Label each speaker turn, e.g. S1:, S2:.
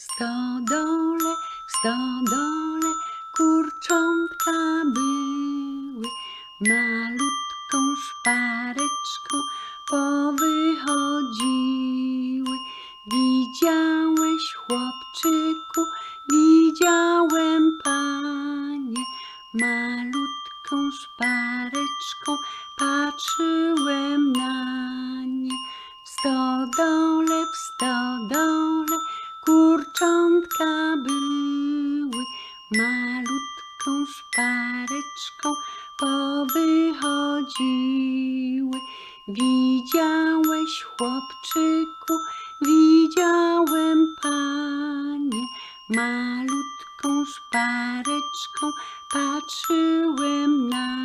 S1: W stodole, w stodole kurczątka były, malutką szpareczką powychodziły. Widziałeś chłopczyku, widziałem panie, malutką szpareczką patrzyłem na nie. W stodole, w stodole malutką szpareczką powychodziły. Widziałeś chłopczyku, widziałem panie, malutką szpareczką patrzyłem na